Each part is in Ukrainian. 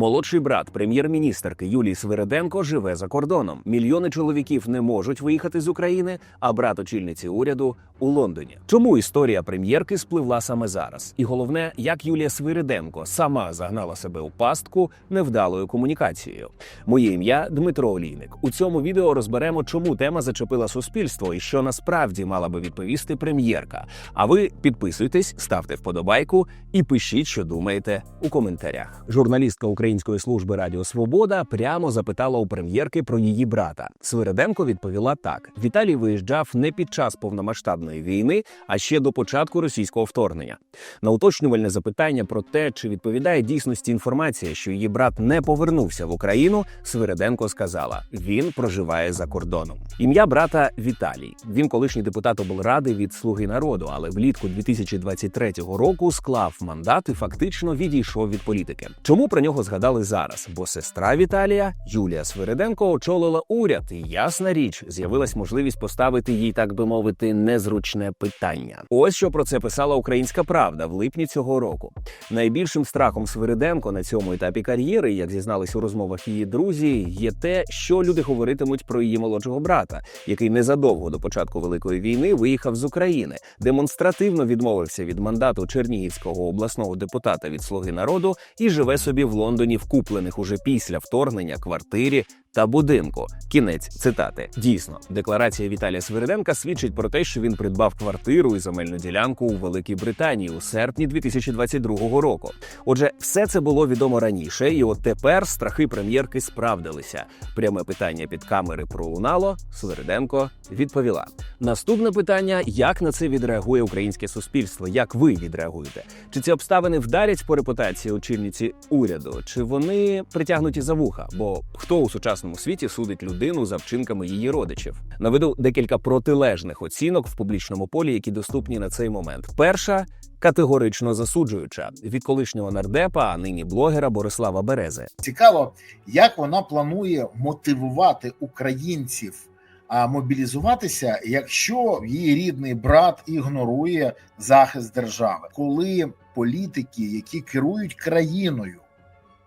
Молодший брат прем'єр-міністерки Юлії Свириденко живе за кордоном. Мільйони чоловіків не можуть виїхати з України, а брат очільниці уряду у Лондоні. Чому історія прем'єрки спливла саме зараз? І головне, як Юлія Свириденко сама загнала себе у пастку невдалою комунікацією. Моє ім'я Дмитро Олійник. У цьому відео розберемо, чому тема зачепила суспільство і що насправді мала би відповісти прем'єрка. А ви підписуйтесь, ставте вподобайку і пишіть, що думаєте у коментарях. Журналістка Української служби Радіо Свобода прямо запитала у прем'єрки про її брата. Свириденко відповіла так: Віталій виїжджав не під час повномасштабної війни, а ще до початку російського вторгнення. На уточнювальне запитання про те, чи відповідає дійсності інформація, що її брат не повернувся в Україну, Свириденко сказала: він проживає за кордоном. Ім'я брата Віталій. Він колишній депутат облради від Слуги народу, але влітку 2023 року склав мандат і фактично відійшов від політики. Чому про нього згадали зараз? Бо сестра Віталія Юлія Свириденко очолила уряд, і ясна річ, з'явилась можливість поставити їй, так би мовити, незручне питання. Ось що про це писала Українська Правда в липні цього року. Найбільшим страхом Свириденко на цьому етапі кар'єри, як зізнались у розмовах її друзі, є те, що люди говоритимуть про її молодшого брата, який незадовго до початку великої війни виїхав з України, демонстративно відмовився від мандату Чернігівського обласного депутата від Слуги народу і живе собі в Лондоні в куплених уже після вторгнення квартирі та будинку. Кінець цитати. Дійсно, декларація Віталія Свириденка свідчить про те, що він придбав квартиру і земельну ділянку у Великій Британії у серпні 2022 року. Отже, все це було відомо раніше, і от тепер страхи прем'єрки справдилися. Пряме питання під камери пролунало. Свириденко відповіла. Наступне питання: як на це відреагує українське суспільство? Як ви відреагуєте? Чи ці обставини вдарять по репутації очільниці уряду? Чи вони притягнуті за вуха? Бо хто у сучасному світі судить людину за вчинками її родичів? Наведу декілька протилежних оцінок в публічному полі, які доступні на цей момент. Перша категорично засуджуюча від колишнього нардепа, а нині блогера Борислава Берези. Цікаво, як вона планує мотивувати українців мобілізуватися, якщо її рідний брат ігнорує захист держави, коли політики, які керують країною,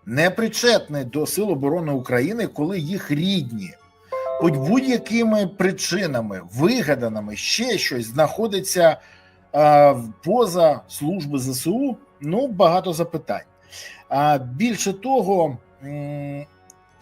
не причетні до Сил оборони України, коли їх рідні, хоч будь-якими причинами, вигаданими, ще щось знаходиться а, поза служби ЗСУ, ну багато запитань. А більше того,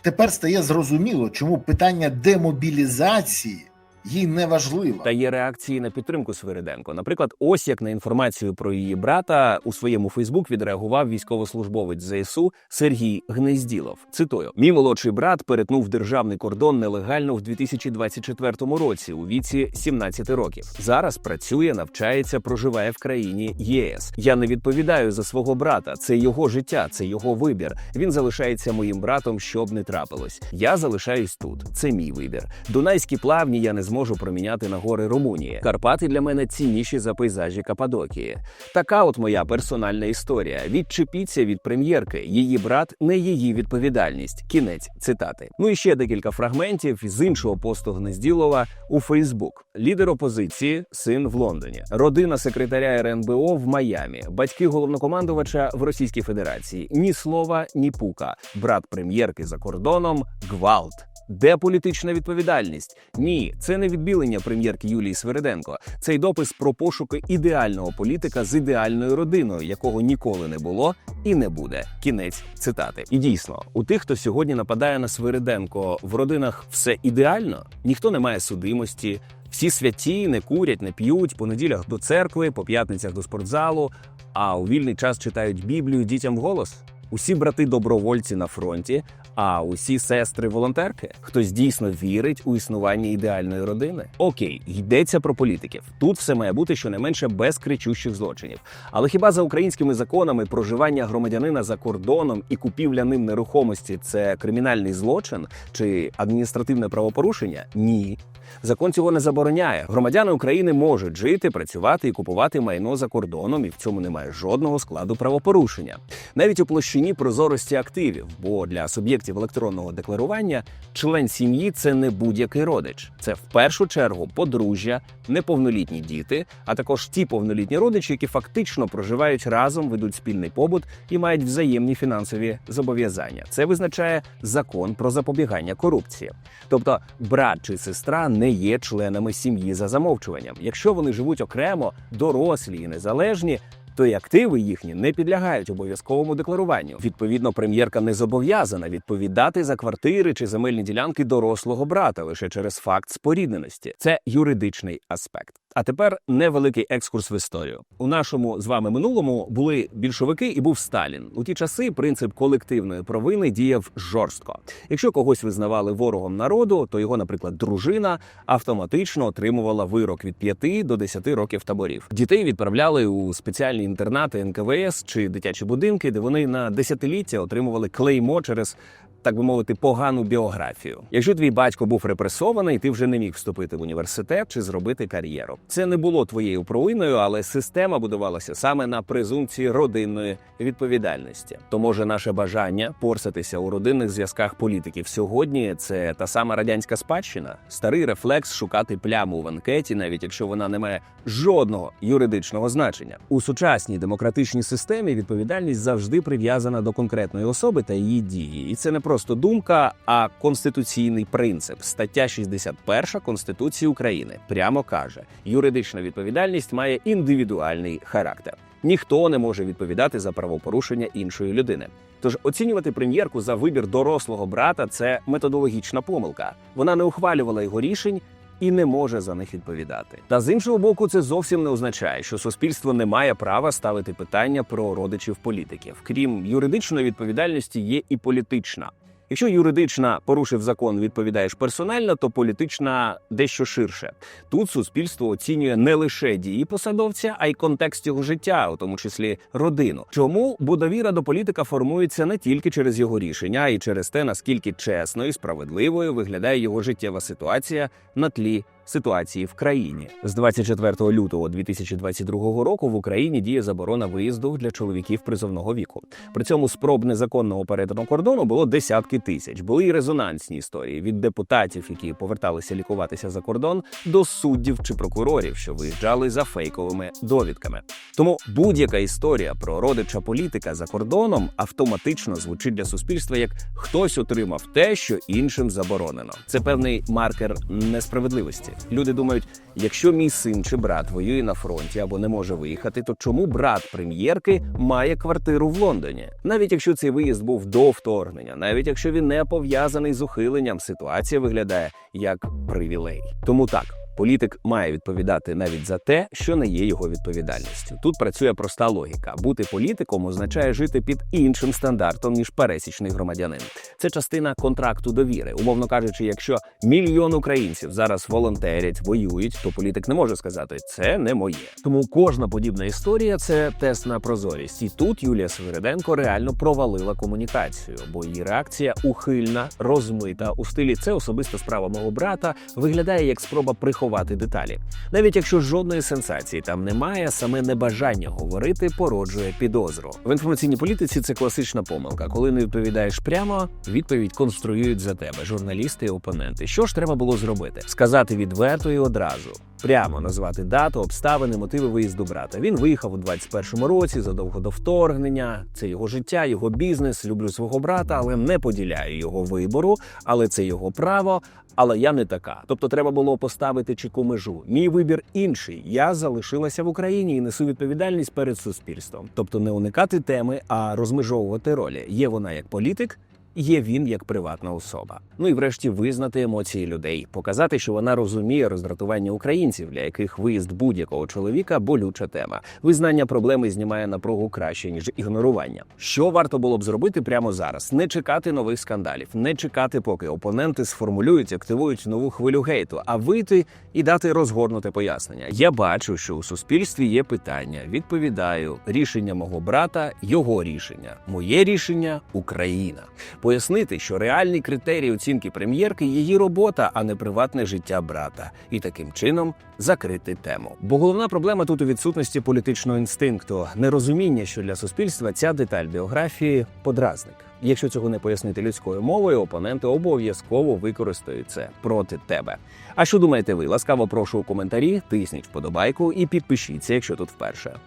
тепер стає зрозуміло, чому питання демобілізації їй не важливо. Та є реакції на підтримку Свириденко. Наприклад, ось як на інформацію про її брата у своєму Фейсбук відреагував військовослужбовець ЗСУ Сергій Гнезділов. Цитую: мій молодший брат перетнув державний кордон нелегально в 2024 році у віці 17 років. Зараз працює, навчається, проживає в країні ЄС. Я не відповідаю за свого брата. Це його життя, це його вибір. Він залишається моїм братом, щоб не трапилось. Я залишаюсь тут. Це мій вибір. Дунайські плавні я не зможу проміняти на гори Румунії. Карпати для мене цінніші за пейзажі Кападокії. Така от моя персональна історія. Відчепіться від прем'єрки. Її брат не її відповідальність. Кінець цитати. Ну і ще декілька фрагментів з іншого посту Гнезділова у Фейсбук. Лідер опозиції, син в Лондоні, родина секретаря РНБО в Майамі, батьки головнокомандувача в Російській Федерації. Ні слова, ні пука. Брат прем'єрки за кордоном гвалт. Де політична відповідальність? Ні, це не відбілення прем'єрки Юлії Свириденко. Цей допис про пошуки ідеального політика з ідеальною родиною, якого ніколи не було і не буде. Кінець цитати. І дійсно, у тих, хто сьогодні нападає на Свириденко, в родинах все ідеально, ніхто не має судимості. Всі святі не курять, не п'ють по неділях до церкви, по п'ятницях до спортзалу, а у вільний час читають Біблію дітям вголос. Усі брати добровольці на фронті, а усі сестри волонтерки. Хтось дійсно вірить у існування ідеальної родини. Окей, йдеться про політиків. Тут все має бути щонайменше без кричущих злочинів. Але хіба за українськими законами проживання громадянина за кордоном і купівля ним нерухомості це кримінальний злочин чи адміністративне правопорушення? Ні. Закон цього не забороняє. Громадяни України можуть жити, працювати і купувати майно за кордоном, і в цьому немає жодного складу правопорушення. Навіть у площині прозорості активів, бо для суб'єктів електронного декларування член сім'ї це не будь-який родич. Це в першу чергу подружжя, неповнолітні діти, а також ті повнолітні родичі, які фактично проживають разом, ведуть спільний побут і мають взаємні фінансові зобов'язання. Це визначає закон про запобігання корупції. Тобто, брат чи сестра не є членами сім'ї за замовчуванням. Якщо вони живуть окремо, дорослі і незалежні. То й активи їхні не підлягають обов'язковому декларуванню. Відповідно, прем'єрка не зобов'язана відповідати за квартири чи земельні ділянки дорослого брата лише через факт спорідненості. Це юридичний аспект. А тепер невеликий екскурс в історію. У нашому з вами минулому були більшовики і був Сталін. У ті часи принцип колективної провини діяв жорстко. Якщо когось визнавали ворогом народу, то його, наприклад, дружина автоматично отримувала вирок від 5 до 10 років таборів. Дітей відправляли у спеціальні інтернати НКВС чи дитячі будинки, де вони на десятиліття отримували клеймо через. Так би мовити, погану біографію. Якщо твій батько був репресований, ти вже не міг вступити в університет чи зробити кар'єру. Це не було твоєю провиною, але система будувалася саме на презумпції родинної відповідальності. То може наше бажання порсатися у родинних зв'язках політиків сьогодні це та сама радянська спадщина, старий рефлекс шукати пляму в анкеті, навіть якщо вона не має жодного юридичного значення. У сучасній демократичній системі відповідальність завжди прив'язана до конкретної особи та її дії, і це не просто думка, а конституційний принцип. Стаття 61 Конституції України прямо каже: юридична відповідальність має індивідуальний характер. Ніхто не може відповідати за правопорушення іншої людини. Тож оцінювати прем'єрку за вибір дорослого брата це методологічна помилка. Вона не ухвалювала його рішень. І не може за них відповідати. Та з іншого боку, це зовсім не означає, що суспільство не має права ставити питання про родичів політиків. Крім юридичної відповідальності, є і політична. Якщо юридична порушив закон, відповідаєш персонально, то політична дещо ширше. Тут суспільство оцінює не лише дії посадовця, а й контекст його життя, у тому числі родину. Чому бо довіра до політика формується не тільки через його рішення, а й через те, наскільки чесною і справедливою виглядає його життєва ситуація на тлі. Ситуації в країні з 24 лютого 2022 року в Україні діє заборона виїзду для чоловіків призовного віку. При цьому спроб незаконного перетину кордону було десятки тисяч. Були й резонансні історії від депутатів, які поверталися лікуватися за кордон, до суддів чи прокурорів, що виїжджали за фейковими довідками. Тому будь-яка історія про родича політика за кордоном автоматично звучить для суспільства як хтось отримав те, що іншим заборонено. Це певний маркер несправедливості. Люди думають, якщо мій син чи брат воює на фронті або не може виїхати, то чому брат прем'єрки має квартиру в Лондоні? Навіть якщо цей виїзд був до вторгнення, навіть якщо він не пов'язаний з ухиленням, ситуація виглядає як привілей. Тому так. Політик має відповідати навіть за те, що не є його відповідальністю. Тут працює проста логіка: бути політиком означає жити під іншим стандартом ніж пересічний громадянин. Це частина контракту довіри. Умовно кажучи, якщо мільйон українців зараз волонтерять, воюють, то політик не може сказати це не моє. Тому кожна подібна історія це тест на прозорість. І тут Юлія Свириденко реально провалила комунікацію, бо її реакція ухильна, розмита у стилі це особиста справа мого брата виглядає як спроба приховати деталі. Навіть якщо жодної сенсації там немає, саме небажання говорити породжує підозру. В інформаційній політиці це класична помилка. Коли не відповідаєш прямо, відповідь конструюють за тебе журналісти і опоненти. Що ж треба було зробити? Сказати відверто і одразу. Прямо назвати дату, обставини, мотиви виїзду брата. Він виїхав у 21-му році задовго до вторгнення. Це його життя, його бізнес. Люблю свого брата, але не поділяю його вибору. Але це його право. Але я не така. Тобто, треба було поставити чіку межу. Мій вибір інший. Я залишилася в Україні і несу відповідальність перед суспільством. Тобто, не уникати теми, а розмежовувати ролі. Є вона як політик. Є він як приватна особа. Ну і врешті визнати емоції людей, показати, що вона розуміє роздратування українців, для яких виїзд будь-якого чоловіка болюча тема. Визнання проблеми знімає напругу краще ніж ігнорування. Що варто було б зробити прямо зараз? Не чекати нових скандалів, не чекати, поки опоненти сформулюють, активують нову хвилю гейту, а вийти і дати розгорнуте пояснення. Я бачу, що у суспільстві є питання. Відповідаю, рішення мого брата його рішення, моє рішення Україна. Пояснити, що реальний критерій оцінки прем'єрки її робота, а не приватне життя брата, і таким чином закрити тему. Бо головна проблема тут у відсутності політичного інстинкту, нерозуміння, що для суспільства ця деталь біографії подразник. Якщо цього не пояснити людською мовою, опоненти обов'язково використають це проти тебе. А що думаєте ви? Ласкаво прошу у коментарі, тисніть вподобайку і підпишіться, якщо тут вперше.